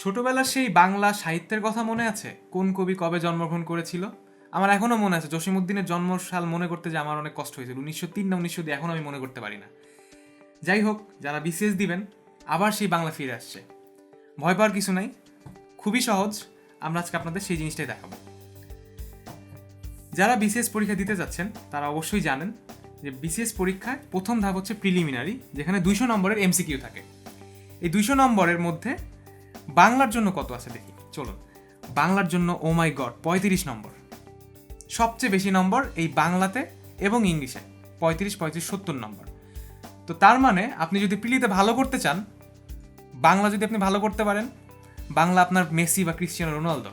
ছোটবেলার সেই বাংলা সাহিত্যের কথা মনে আছে? কোন কবি কবে জন্মগ্রহণ করেছিল? আমার এখনও মনে আছে জসিমুদ্দিনের জন্মসাল মনে করতে যে আমার অনেক কষ্ট হয়েছিল। উনিশশো তিন না উনিশশো দুই, এখন আমি মনে করতে পারি না। যাই হোক, যারা বিসিএস দিবেন, আবার সেই বাংলা ফিরে আসছে। ভয় পাওয়ার কিছু নাই। খুবই সহজ, আমরা আজকে আপনাদের সেই জিনিসটাই দেখাবো। যারা বিসিএস পরীক্ষা দিতে যাচ্ছেন, তারা অবশ্যই জানেন যে বিসিএস পরীক্ষায় প্রথম ধাপ হচ্ছে প্রিলিমিনারি, যেখানে দুইশো নম্বরের এমসিকিউ থাকে। এই দুইশো নম্বরের মধ্যে বাংলার জন্য কত আছে দেখি? চলুন। বাংলার জন্য, ও মাই গড, পঁয়ত্রিশ নম্বর। সবচেয়ে বেশি নম্বর এই বাংলাতে এবং ইংলিশে, পঁয়ত্রিশ পঁয়ত্রিশ, সত্তর নম্বর। তো তার মানে আপনি যদি প্রিলিতে ভালো করতে চান, বাংলা যদি আপনি ভালো করতে পারেন, বাংলা আপনার মেসি বা ক্রিশ্চিয়ানো রোনালদো,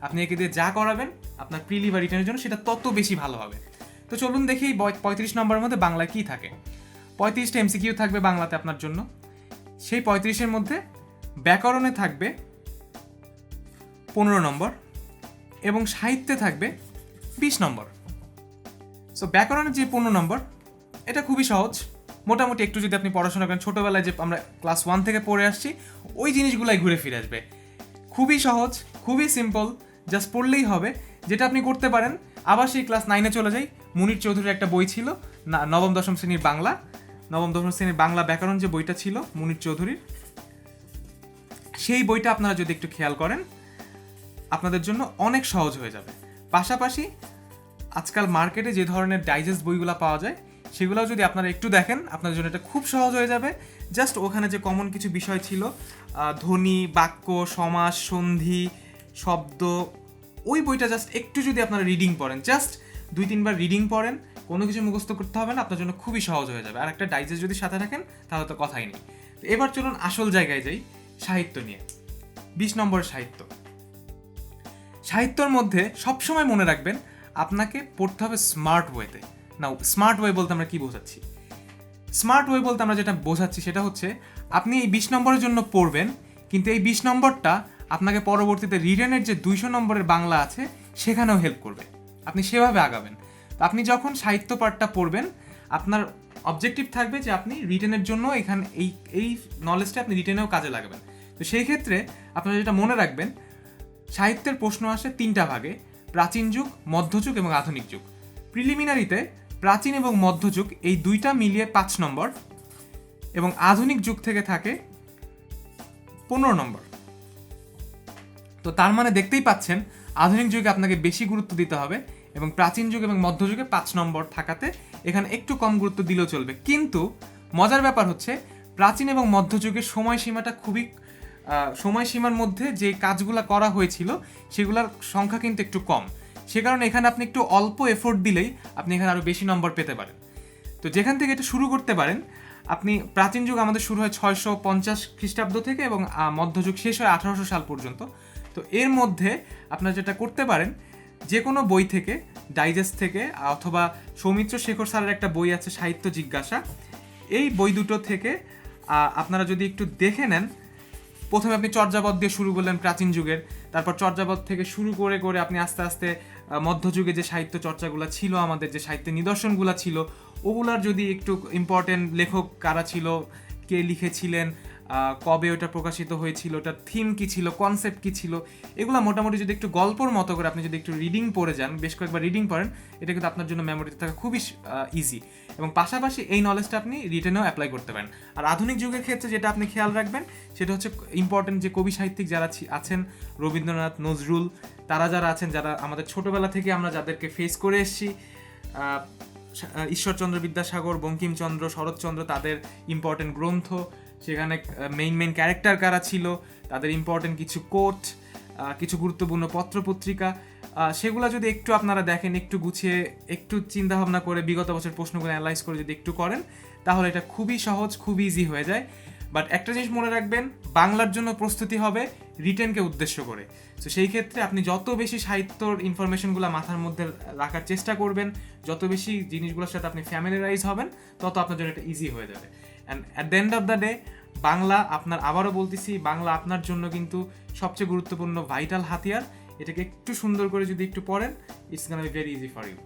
আপনি একে দিয়ে যা করাবেন, আপনার প্রিলি বা রিটার্নের জন্য সেটা তত বেশি ভালো হবে। তো চলুন দেখি পঁয়ত্রিশ নম্বরের মধ্যে বাংলায় কী থাকে। পঁয়ত্রিশটা এমসি এমসিকিউ থাকবে বাংলাতে আপনার জন্য। সেই পঁয়ত্রিশের মধ্যে ব্যাকরণে থাকবে পনেরো নম্বর এবং সাহিত্যে থাকবে বিশ নম্বর। সো ব্যাকরণের যে পনেরো নম্বর, এটা খুবই সহজ। মোটামুটি একটু যদি আপনি পড়াশোনা করেন, ছোটোবেলায় যে আমরা ক্লাস ওয়ান থেকে পড়ে আসছি, ওই জিনিসগুলাই ঘুরে ফিরে আসবে। খুবই সহজ, খুবই সিম্পল জাস্ট পড়লেই হবে। যেটা আপনি করতে পারেন, আবার সেই ক্লাস নাইনে চলে যাই। মুনির চৌধুরীর একটা বই ছিল, না, নবম দশম শ্রেণির বাংলা। নবম দশম শ্রেণির বাংলা ব্যাকরণ যে বইটা ছিল, মুনির চৌধুরীর। সেই বইটা আপনারা যদি একটু খেয়াল করেন, আপনাদের জন্য অনেক সহজ হয়ে যাবে। পাশাপাশি আজকাল মার্কেটে যে ধরনের ডাইজেস্ট বইগুলো পাওয়া যায়, সেগুলোও যদি আপনারা একটু দেখেন, আপনাদের জন্য এটা খুব সহজ হয়ে যাবে। জাস্ট ওখানে যে কমন কিছু বিষয় ছিল ধ্বনি, বাক্য, সমাস, সন্ধি, শব্দ, ওই বইটা জাস্ট একটু যদি আপনারা রিডিং পড়েন জাস্ট দুই তিনবার রিডিং পড়েন, কোনো কিছু মুখস্থ করতে হবে না, আপনার জন্য খুবই সহজ হয়ে যাবে। আর একটা ডাইজেস্ট যদি সাথে রাখেন, তাহলে তো কথাই নেই। এবার চলুন আসল জায়গায় যাই। সাহিত্য নিয়ে। বিশ নম্বর সাহিত্য। সাহিত্যর মধ্যে সবসময় মনে রাখবেন, আপনাকে পড়তে হবে স্মার্ট ওয়েতে। না স্মার্ট ওয়ে বলতে আমরা কি বোঝাচ্ছি? স্মার্ট ওয়ে বলতে আমরা যেটা বোঝাচ্ছি সেটা হচ্ছে, আপনি এই বিশ নম্বরের জন্য পড়বেন, কিন্তু এই বিশ নম্বরটা আপনাকে পরবর্তীতে রিটেনের যে দুইশো নম্বরের বাংলা আছে, সেখানেও হেল্প করবে। আপনি সেভাবে আগাবেন। তো আপনি যখন সাহিত্য পাঠটা পড়বেন, আপনার অবজেক্টিভ থাকবে যে আপনি রিটেনের জন্য এখানে, এই এই নলেজটা আপনি রিটেনেও কাজে লাগাবেন। তো সেই ক্ষেত্রে আপনারা যেটা মনে রাখবেন, সাহিত্যের প্রশ্ন আসে তিনটা ভাগে, প্রাচীন যুগ, মধ্যযুগ এবং আধুনিক যুগ। প্রিলিমিনারিতে প্রাচীন এবং মধ্যযুগ এই দুইটা মিলিয়ে পাঁচ নম্বর এবং আধুনিক যুগ থেকে থাকে পনেরো নম্বর। তো তার মানে দেখতেই পাচ্ছেন, আধুনিক যুগে আপনাকে বেশি গুরুত্ব দিতে হবে এবং প্রাচীন যুগ এবং মধ্যযুগে পাঁচ নম্বর থাকাতে এখানে একটু কম গুরুত্ব দিলেও চলবে। কিন্তু মজার ব্যাপার হচ্ছে, প্রাচীন এবং মধ্যযুগের সময়সীমাটা খুবই সময়সীমার মধ্যে যে কাজগুলো করা হয়েছিল, সেগুলোর সংখ্যা কিন্তু একটু কম। সে কারণে এখানে আপনি একটু অল্প এফোর্ট দিলেই আপনি এখানে আরও বেশি নম্বর পেতে পারেন। তো যেখান থেকে এটা শুরু করতে পারেন, আপনি প্রাচীন যুগ আমাদের শুরু হয় ছয়শো পঞ্চাশ খ্রিস্টাব্দ থেকে এবং মধ্যযুগ শেষ হয় আঠারোশো সাল পর্যন্ত। তো এর মধ্যে আপনারা যেটা করতে পারেন যে কোনো বই থেকে ডাইজেস্ট থেকে, অথবা সৌমিত্র শেখর স্যারের একটা বই আছে সাহিত্য জিজ্ঞাসা। এই বই দুটো থেকে আপনারা যদি একটু দেখে নেন প্রথমে আপনি চর্যাপদ দিয়ে শুরু করলেন প্রাচীন যুগের। তারপর চর্যাপদ থেকে শুরু করে করে আপনি আস্তে আস্তে মধ্যযুগে যে সাহিত্য চর্চাগুলো ছিল, আমাদের যে সাহিত্যের নিদর্শনগুলো ছিল, ওগুলার যদি একটু ইম্পর্টেন্ট লেখক কারা ছিল, কে লিখেছিলেন কবে ওটা প্রকাশিত হয়েছিল, ওটার থিম কি ছিল কনসেপ্ট কি ছিল, এগুলো মোটামুটি যদি একটু গল্পর মতো করে আপনি যদি একটু রিডিং পড়ে যান, বেশ কয়েকবার রিডিং পড়েন, এটা কিন্তু আপনার জন্য মেমোরিতে থাকা খুবই ইজি এবং পাশাপাশি এই নলেজটা আপনি রিটেনেও অ্যাপ্লাই করতে পারেন। আর আধুনিক যুগের ক্ষেত্রে যেটা আপনি খেয়াল রাখবেন, সেটা হচ্ছে ইম্পর্টেন্ট যে কবি সাহিত্যিক যারা আছেন, রবীন্দ্রনাথ, নজরুল, তারা যারা আছেন, যারা আমাদের ছোটোবেলা থেকে আমরা যাদেরকে ফেস করে এসেছি ঈশ্বরচন্দ্র বিদ্যাসাগর, বঙ্কিমচন্দ্র, শরৎচন্দ্র, তাদের ইম্পর্টেন্ট গ্রন্থ সেখানে মেইন মেইন ক্যারেক্টার কারা ছিল, তাদের ইম্পর্টেন্ট কিছু কোট কিছু গুরুত্বপূর্ণ পত্রপত্রিকা সেগুলো যদি একটু আপনারা দেখেন, একটু গুছিয়ে, একটু চিন্তা ভাবনা করে বিগত বছর প্রশ্নগুলো অ্যানালাইজ করে যদি একটু করেন, তাহলে এটা খুবই সহজ খুবই ইজি হয়ে যায়। বাট একটা জিনিস মনে রাখবেন, বাংলার জন্য প্রস্তুতি হবে রিটেনকে উদ্দেশ্য করে। তো সেই ক্ষেত্রে আপনি যত বেশি সাহিত্যর ইনফরমেশনগুলো মাথার মধ্যে রাখার চেষ্টা করবেন, যত বেশি জিনিসগুলোর সাথে আপনি ফ্যামিলিয়ারাইজ হবেন, তত আপনার জন্য এটা ইজি হয়ে যাবে। And at the end of the day Bangla আপনার আবারও বলতেছি, বাংলা আপনার জন্য কিন্তু সবচেয়ে গুরুত্বপূর্ণ ভাইটাল হাতিয়ার। এটাকে একটু সুন্দর করে যদি একটু পড়েন ইটস গান ভেরি ইজি ফর ইউ